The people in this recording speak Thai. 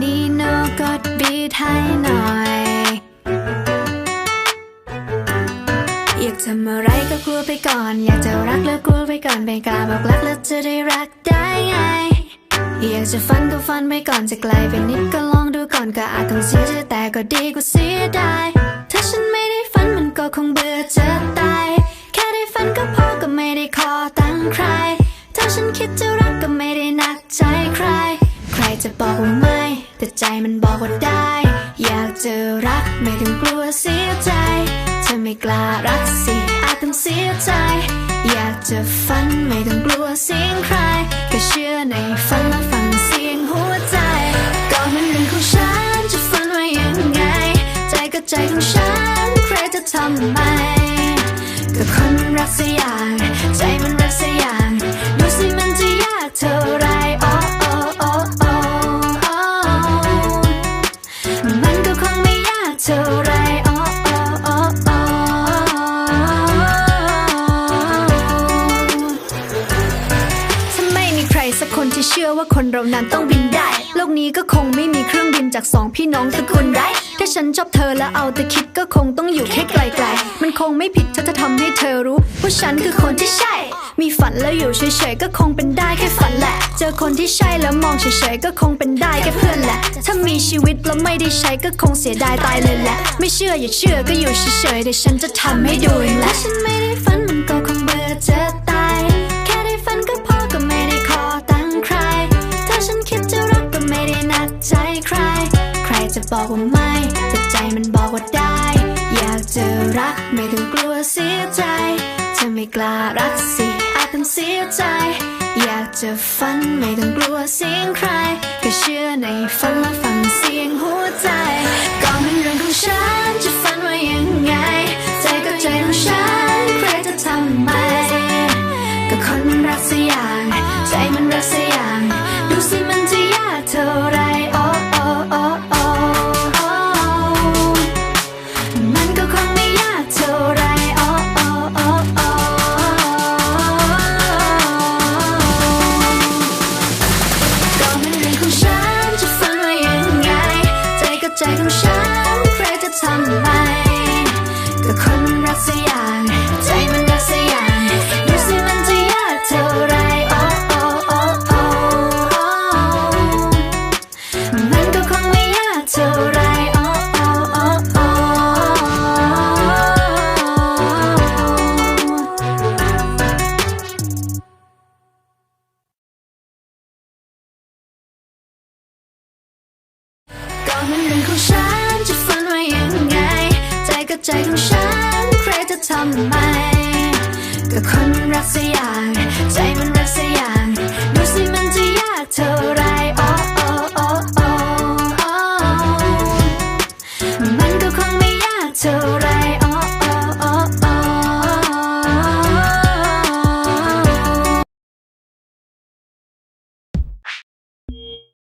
นีโนกดบีทให้หน่อย อยากทำอะไรก็กลัวไปก่อน อยากจะรักแล้วกลัวไปก่อนไม่กล้าบอกรักแล้วจะได้รักได้ไง อยากจะฝันก็ฝันไปก่อนจะไกลไปนิดก็ลองดูก่อนก็อาจต้องเสียใจแต่ก็ดีกว่าเสียดายถ้าฉันไม่ได้ฝันมันก็คงเบื่อจะตาย คิดจะรักก็ไม่ได้หนักใจใคร ใครจะบอกว่าไม่ แต่ใจมันบอกว่าได้ อยากจะรักไม่ต้องกลัวเสียใจถ้าไม่กล้ารักสิอาจต้องเสียใจ อยากจะฝันไม่ต้องกลัวเสียงใคร ก็เชื่อในฝันและฟังเสียงหัวใจ ก็มันเรื่องของฉันจะฝันว่ายังไง ใจก็ใจของฉันใครจะทำไมก็คนมันรักสักอย่างใจ เท่าไรโอ้โอ้โอ้โอ้ถ้าไม่มีใครสักคนที่เชื่อว่าคนเรานั้นต้องบินได้ โลกนี้ก็คงไม่มีเครื่องบินจากสองพี่น้องตระกูลไรถ้าฉันชอบเธอแล้วเอาแต่คิดก็คงต้องอยู่แค่ไกลๆ มันคงไม่ผิดถ้าจะทำให้เธอรู้ ว่าฉันคือคนที่ใช่ มีฝันแล้วอยู่เฉยๆ ก็คงเป็นได้แค่ฝันแหละ เจอคนที่ใช่แล้วมองเฉยๆ ก็คงเป็นได้แค่เพื่อนแหละ ถ้ามีชีวิตแล้วไม่ได้ใช้ก็คงเสียดายตายเลยแหละ ไม่เชื่ออย่าเชื่อก็อยู่เฉยๆเดี๋ยวฉันจะทำให้ดูเองแหละฉันไม่ได้ฝันมันก็คงเบื่อจะตาย แค่ได้ฝันก็พอก็ไม่ได้ขอตังใคร ถ้าฉันคิดจะรักก็ไม่ได้นักใจใคร ใครจะบอกว่าไม่แต่ใจมันบอกว่าได้ อยากจะรักไม่ต้องกลัวเสียใจถ้าไม่กล้ารักสิอาจต้องเสียใจอยากจะฝันไม่ต้องกลัวเสียงใคร ก็เชื่อในฝันและ จะทำไมก็คนมันรักสักอย่างใจมันรักสักอย่างดูสิมันจะยากเท่าไรโอ้โอ้โอ้โอ้มันก็คงไม่ยากเท่าไรโอ้โอ้โอ้โอ้ก็มันเรื่งของฉัน ใจของฉัน ใครจะทำไมก็คนรักสักอย่าง